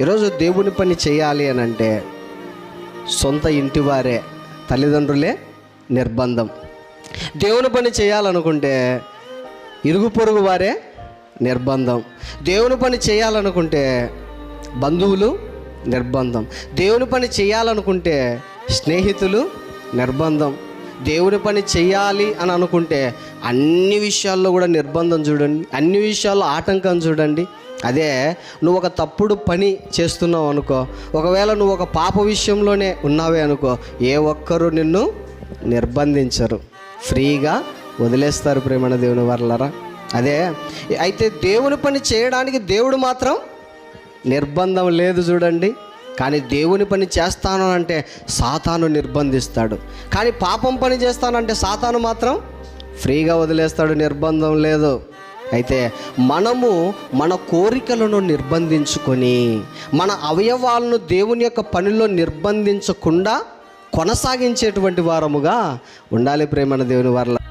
ఈరోజు దేవుని పని చేయాలి అని అంటే సొంత ఇంటి వారే తల్లిదండ్రులే నిర్బంధం. దేవుని పని చేయాలనుకుంటే ఇరుగు పొరుగు వారే నిర్బంధం. దేవుని పని చేయాలనుకుంటే బంధువులు నిర్బంధం. దేవుని పని చేయాలనుకుంటే స్నేహితులు నిర్బంధం. దేవుని పని చేయాలి అని అనుకుంటే అన్ని విషయాల్లో కూడా నిర్బంధం చూడండి అన్ని విషయాల్లో ఆటంకం చూడండి అదే నువ్వు ఒక తప్పుడు పని చేస్తున్నావు అనుకో. ఒకవేళ నువ్వు ఒక పాప విషయంలోనే ఉన్నావే అనుకో ఏ ఒక్కరూ నిన్ను నిర్బంధించరు. ఫ్రీగా వదిలేస్తారు ప్రేమణ దేవుని వర్లరా. అదే అయితే దేవుని పని చేయడానికి దేవుడు మాత్రం నిర్బంధం లేదు చూడండి. కానీ దేవుని పని చేస్తాను అంటే సాతాను నిర్బంధిస్తాడు. కానీ పాపం పని చేస్తానంటే సాతాను మాత్రం ఫ్రీగా వదిలేస్తాడు నిర్బంధం లేదు. అయితే మనము మన కోరికలను నిర్బంధించుకొని మన అవయవాలను దేవుని యొక్క పనిలో నిర్బంధించకుండా కొనసాగించేటువంటి వారముగా ఉండాలి ప్రేమణ దేవుని వారిలో